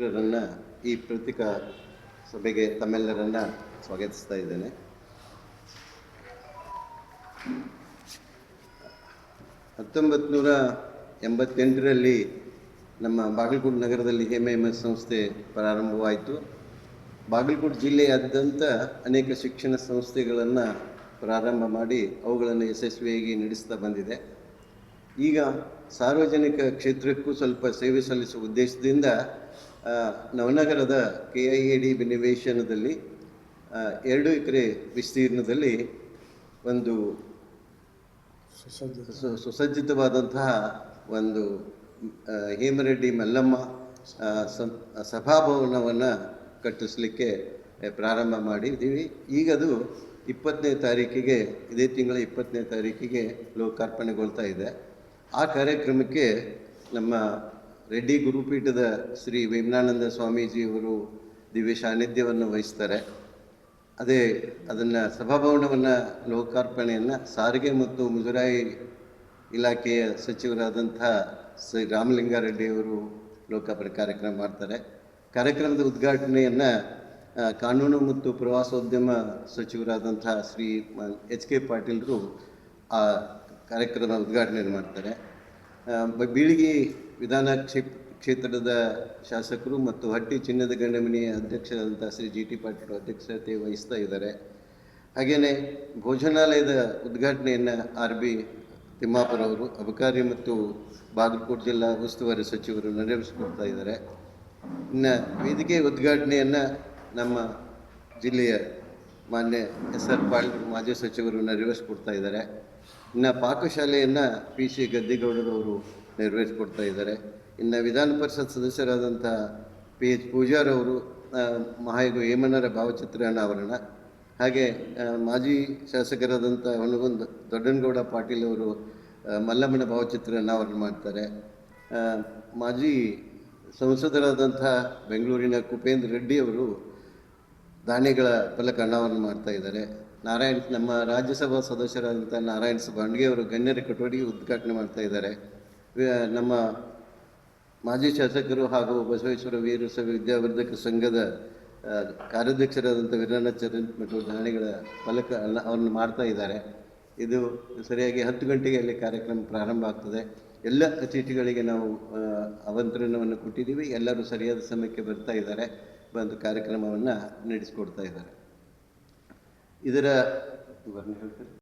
ಮಿತ್ರರನ್ನು ಈ ಪತ್ರಿಕಾ ಸಭೆಗೆ ತಮ್ಮೆಲ್ಲರನ್ನ ಸ್ವಾಗತಿಸ್ತಾ ಇದ್ದೇನೆ. ಹತ್ತೊಂಬತ್ತು ನೂರ ಎಂಬತ್ತೆಂಟರಲ್ಲಿ ನಮ್ಮ ಬಾಗಲಕೋಟೆ ನಗರದಲ್ಲಿ ಹೇಮ ಎಂ ಎಸ್ ಸಂಸ್ಥೆ ಪ್ರಾರಂಭವಾಯಿತು. ಬಾಗಲಕೋಟೆ ಜಿಲ್ಲೆಯಾದ್ಯಂತ ಅನೇಕ ಶಿಕ್ಷಣ ಸಂಸ್ಥೆಗಳನ್ನು ಪ್ರಾರಂಭ ಮಾಡಿ ಅವುಗಳನ್ನು ಯಶಸ್ವಿಯಾಗಿ ನಡೆಸ್ತಾ ಬಂದಿದೆ. ಈಗ ಸಾರ್ವಜನಿಕ ಕ್ಷೇತ್ರಕ್ಕೂ ಸ್ವಲ್ಪ ಸೇವೆ ಸಲ್ಲಿಸುವ ಉದ್ದೇಶದಿಂದ ನವನಗರದ ಕೆ ಐ ಎ ಡಿ ನಿವೇಶನದಲ್ಲಿ ಎರಡು ಎಕರೆ ವಿಸ್ತೀರ್ಣದಲ್ಲಿ ಒಂದು ಸುಸಜ್ಜಿತವಾದಂತಹ ಒಂದು ಹೇಮರೆಡ್ಡಿ ಮಲ್ಲಮ್ಮ ಸಭಾಭವನವನ್ನು ಕಟ್ಟಿಸಲಿಕ್ಕೆ ಪ್ರಾರಂಭ ಮಾಡಿದ್ದೀವಿ. ಈಗ ಅದು ಇಪ್ಪತ್ತನೇ ತಾರೀಕಿಗೆ ಇದೇ ತಿಂಗಳ ಇಪ್ಪತ್ತನೇ ತಾರೀಕಿಗೆ ಲೋಕಾರ್ಪಣೆಗೊಳ್ತಾ ಇದೆ. ಆ ಕಾರ್ಯಕ್ರಮಕ್ಕೆ ನಮ್ಮ ರೆಡ್ಡಿ ಗುರುಪೀಠದ ಶ್ರೀ ವೇಮನಾನಂದ ಸ್ವಾಮೀಜಿಯವರು ದಿವ್ಯ ಸಾನ್ನಿಧ್ಯವನ್ನು ವಹಿಸ್ತಾರೆ. ಅದೇ ಅದನ್ನು ಸಭಾಭವನವನ್ನು ಲೋಕಾರ್ಪಣೆಯನ್ನು ಸಾರಿಗೆ ಮತ್ತು ಮುಜರಾಯಿ ಇಲಾಖೆಯ ಸಚಿವರಾದಂಥ ಶ್ರೀ ರಾಮಲಿಂಗಾರೆಡ್ಡಿಯವರು ಲೋಕಾರ್ಪಣೆ ಕಾರ್ಯಕ್ರಮ ಮಾಡ್ತಾರೆ. ಕಾರ್ಯಕ್ರಮದ ಉದ್ಘಾಟನೆಯನ್ನು ಕಾನೂನು ಮತ್ತು ಪ್ರವಾಸೋದ್ಯಮ ಸಚಿವರಾದಂಥ ಶ್ರೀ ಎಚ್ ಕೆ ಪಾಟೀಲರು, ಆ ಕಾರ್ಯಕ್ರಮ ಉದ್ಘಾಟನೆ ಮಾಡ್ತಾರೆ. ಬೀಳಿಗೆ ವಿಧಾನ ಕ್ಷೇ ಕ್ಷೇತ್ರದ ಶಾಸಕರು ಮತ್ತು ಹಟ್ಟಿ ಚಿನ್ನದ ಗಂಡಮನೆಯ ಅಧ್ಯಕ್ಷರಾದಂಥ ಶ್ರೀ ಜಿ ಟಿ ಪಾಟೀಲ್ ಅಧ್ಯಕ್ಷತೆ ವಹಿಸ್ತಾ ಇದ್ದಾರೆ. ಹಾಗೆಯೇ ಭೋಜನಾಲಯದ ಉದ್ಘಾಟನೆಯನ್ನು ಆರ್ ಬಿ ತಿಮ್ಮಾಪುರ ಅವರು, ಅಬಕಾರಿ ಮತ್ತು ಬಾಗಲಕೋಟೆ ಜಿಲ್ಲಾ ಉಸ್ತುವಾರಿ ಸಚಿವರು ನೆರವೇರಿಸಿಕೊಡ್ತಾ ಇದ್ದಾರೆ. ಇನ್ನು ವೇದಿಕೆ ಉದ್ಘಾಟನೆಯನ್ನು ನಮ್ಮ ಜಿಲ್ಲೆಯ ಮಾನ್ಯ ಎಸ್ ಆರ್ ಪಾಳ್ ಮಾಜಿ ಸಚಿವರು ನೆರವೇರಿಸಿಕೊಡ್ತಾ ಇದ್ದಾರೆ. ಇನ್ನು ಪಾಕಶಾಲೆಯನ್ನು ಪಿ ಸಿ ಗದ್ದಿಗೌಡರವರು ನೆರವೇರಿಸ್ಕೊಡ್ತಾ ಇದ್ದಾರೆ. ಇನ್ನು ವಿಧಾನ ಪರಿಷತ್ ಸದಸ್ಯರಾದಂಥ ಪಿ ಎಚ್ ಪೂಜಾರವರು ಮಹಾಯೋಗ ಹೇಮಣ್ಣರ ಭಾವಚಿತ್ರ ಅನಾವರಣ ಹಾಗೆ ಮಾಜಿ ಶಾಸಕರಾದಂಥ ಹೊನಗೊಂದು ದೊಡ್ಡನಗೌಡ ಪಾಟೀಲ್ ಅವರು ಮಲ್ಲಮ್ಮನ ಭಾವಚಿತ್ರ ಅನಾವರಣ ಮಾಡ್ತಾರೆ. ಮಾಜಿ ಸಂಸದರಾದಂಥ ಬೆಂಗಳೂರಿನ ಕುಪೇಂದ್ರ ರೆಡ್ಡಿ ಅವರು ದಾನಿಗಳ ಫಲಕ ಅನಾವರಣ ಮಾಡ್ತಾ ಇದ್ದಾರೆ. ನಾರಾಯಣ್, ನಮ್ಮ ರಾಜ್ಯಸಭಾ ಸದಸ್ಯರಾದಂಥ ನಾರಾಯಣ್ ಬಾಂಡ್ಗೆ ಅವರು ಗಣ್ಯರ ಕಟೋಡಿಗೆ ಉದ್ಘಾಟನೆ ಮಾಡ್ತಾ ಇದ್ದಾರೆ. ನಮ್ಮ ಮಾಜಿ ಶಾಸಕರು ಹಾಗೂ ಬಸವೇಶ್ವರ ವೀರಸ ವಿದ್ಯಾವರ್ಧಕ ಸಂಘದ ಕಾರ್ಯಾಧ್ಯಕ್ಷರಾದಂಥ ಕಾರ್ಯಾಧ್ಯಕ್ಷರಾದಂಥ ಚರಣ್ ಮತ್ತು ದಾನಿಗಳ ಫಲಕ ಅವನ್ನು ಮಾಡ್ತಾ ಇದ್ದಾರೆ. ಇದು ಸರಿಯಾಗಿ ಹತ್ತು ಗಂಟೆಗೆ ಅಲ್ಲಿ ಕಾರ್ಯಕ್ರಮ ಪ್ರಾರಂಭ ಆಗ್ತದೆ. ಎಲ್ಲ ಅತಿಥಿಗಳಿಗೆ ನಾವು ಆಮಂತ್ರಣವನ್ನು ಕೊಟ್ಟಿದ್ದೀವಿ. ಎಲ್ಲರೂ ಸರಿಯಾದ ಸಮಯಕ್ಕೆ ಬರ್ತಾ ಇದ್ದಾರೆ. ಬಂದು ಕಾರ್ಯಕ್ರಮವನ್ನು ನಡೆಸಿಕೊಡ್ತಾ ಇದ್ದಾರೆ ಇದರ ಹೇಳ್ತೀರಾ?